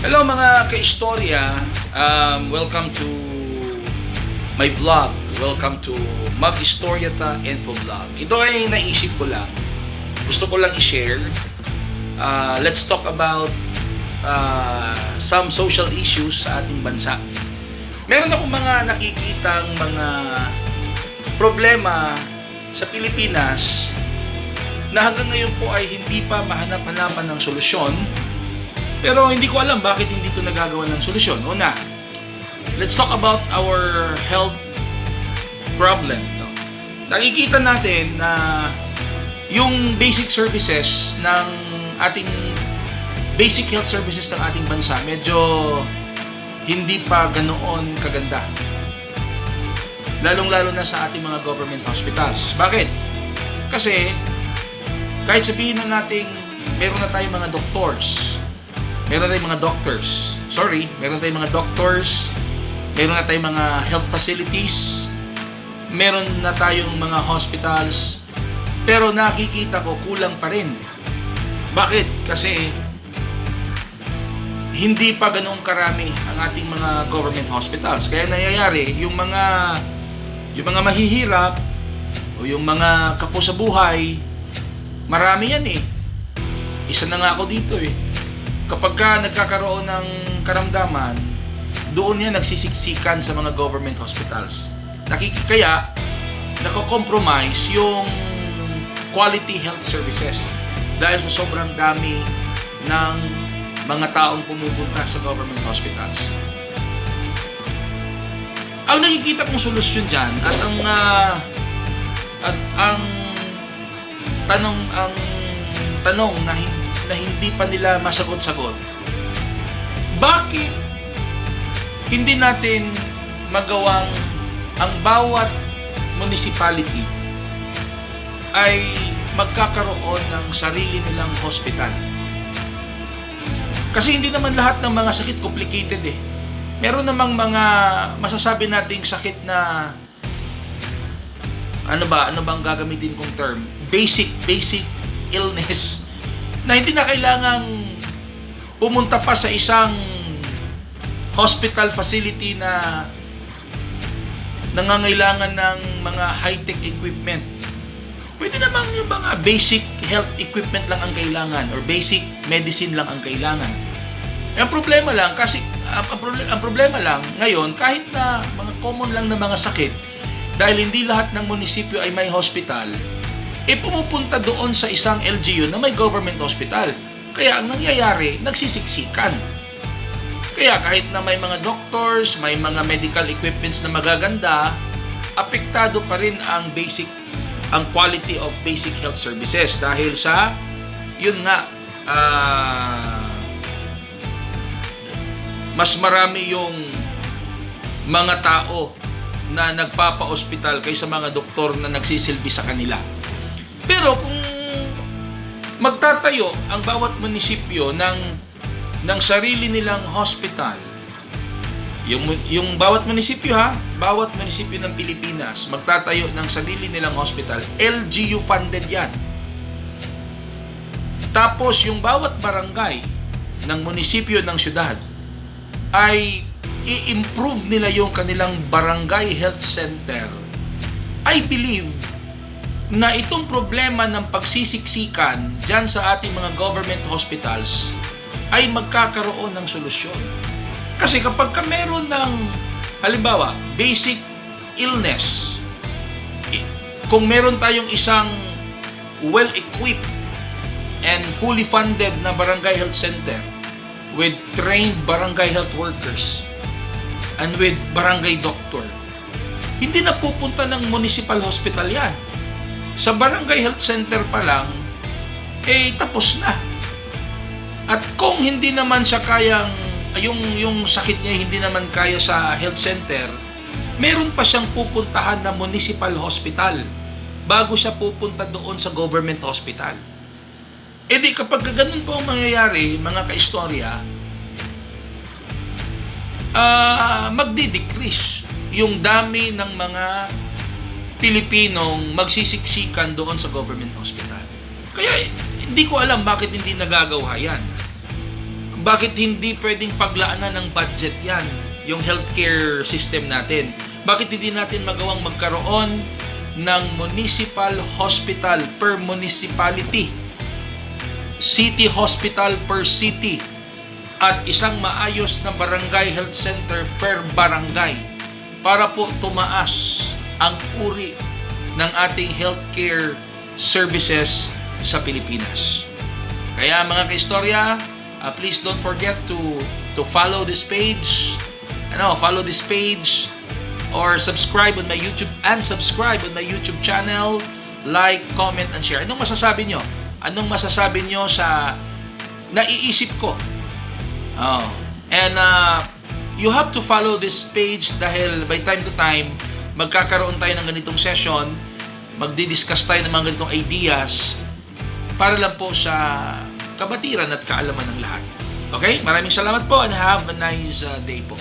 Hello mga ka-istorya, um, welcome to my vlog. Welcome to Mag-Istorya Ta Info Vlog. Ito ay naisip ko lang. Gusto ko lang i-share. Uh, let's talk about uh, some social issues sa ating bansa. Meron akong mga nakikitang mga problema sa Pilipinas na hanggang ngayon po ay hindi pa mahanap-hanapan ng solusyon pero hindi ko alam bakit hindi ito nagagawa ng solusyon. Una, let's talk about our health problem. No? Nakikita natin na yung basic services ng ating basic health services ng ating bansa medyo hindi pa ganoon kaganda. Lalong-lalo na sa ating mga government hospitals. Bakit? Kasi kahit sabihin na nating meron na tayong mga doctors, meron tayong mga doctors. Sorry, meron tayong mga doctors, meron na tayong mga health facilities, meron na tayong mga hospitals, pero nakikita ko kulang pa rin. Bakit? Kasi hindi pa ganoong karami ang ating mga government hospitals. Kaya nangyayari, yung mga yung mga mahihirap o yung mga kapo sa buhay, marami yan eh. Isa na nga ako dito eh kapag ka nagkakaroon ng karamdaman, doon yan nagsisiksikan sa mga government hospitals. Nakikikaya, nako-compromise yung quality health services dahil sa sobrang dami ng mga taong pumupunta sa government hospitals. Ang nakikita kong solusyon diyan at ang uh, at ang tanong ang tanong na hindi na hindi pa nila masagot-sagot. Bakit hindi natin magawang ang bawat municipality ay magkakaroon ng sarili nilang hospital? Kasi hindi naman lahat ng mga sakit complicated eh. Meron namang mga masasabi nating sakit na ano ba, ano bang gagamitin kong term? Basic, basic illness na hindi na kailangang pumunta pa sa isang hospital facility na nangangailangan ng mga high-tech equipment. Pwede namang yung mga basic health equipment lang ang kailangan or basic medicine lang ang kailangan. Ang problema lang, kasi ang, ang problema lang ngayon, kahit na mga common lang na mga sakit, dahil hindi lahat ng munisipyo ay may hospital, eh pumupunta doon sa isang LGU na may government hospital. Kaya ang nangyayari, nagsisiksikan. Kaya kahit na may mga doctors, may mga medical equipments na magaganda, apektado pa rin ang basic ang quality of basic health services dahil sa yun nga uh, mas marami yung mga tao na nagpapa-ospital kaysa mga doktor na nagsisilbi sa kanila. Pero kung magtatayo ang bawat munisipyo ng ng sarili nilang hospital, yung, yung bawat munisipyo ha, bawat munisipyo ng Pilipinas magtatayo ng sarili nilang hospital, LGU funded yan. Tapos yung bawat barangay ng munisipyo ng syudad ay i-improve nila yung kanilang barangay health center. I believe na itong problema ng pagsisiksikan dyan sa ating mga government hospitals ay magkakaroon ng solusyon. Kasi kapag ka meron ng, halimbawa, basic illness, kung meron tayong isang well-equipped and fully funded na barangay health center with trained barangay health workers and with barangay doctor, hindi na pupunta ng municipal hospital yan sa barangay health center pa lang, eh tapos na. At kung hindi naman siya kayang, yung, yung sakit niya hindi naman kaya sa health center, meron pa siyang pupuntahan na municipal hospital bago siya pupunta doon sa government hospital. E di kapag ganun po ang mangyayari, mga kaistorya, uh, magdi-decrease yung dami ng mga Pilipinong magsisiksikan doon sa government hospital. Kaya hindi ko alam bakit hindi nagagawa yan. bakit hindi pwedeng paglaanan ng budget yan, yung healthcare system natin? Bakit hindi natin magawang magkaroon ng municipal hospital per municipality? City hospital per city at isang maayos na barangay health center per barangay para po tumaas ang uri ng ating healthcare services sa Pilipinas. Kaya mga kaistorya, uh, please don't forget to to follow this page. Ano, follow this page or subscribe on my YouTube and subscribe on my YouTube channel. Like, comment, and share. Anong masasabi nyo? Anong masasabi nyo sa naiisip ko? Oh. And uh, you have to follow this page dahil by time to time, magkakaroon tayo ng ganitong session, magdi-discuss tayo ng mga ganitong ideas para lang po sa kabatiran at kaalaman ng lahat. Okay? Maraming salamat po and have a nice uh, day po.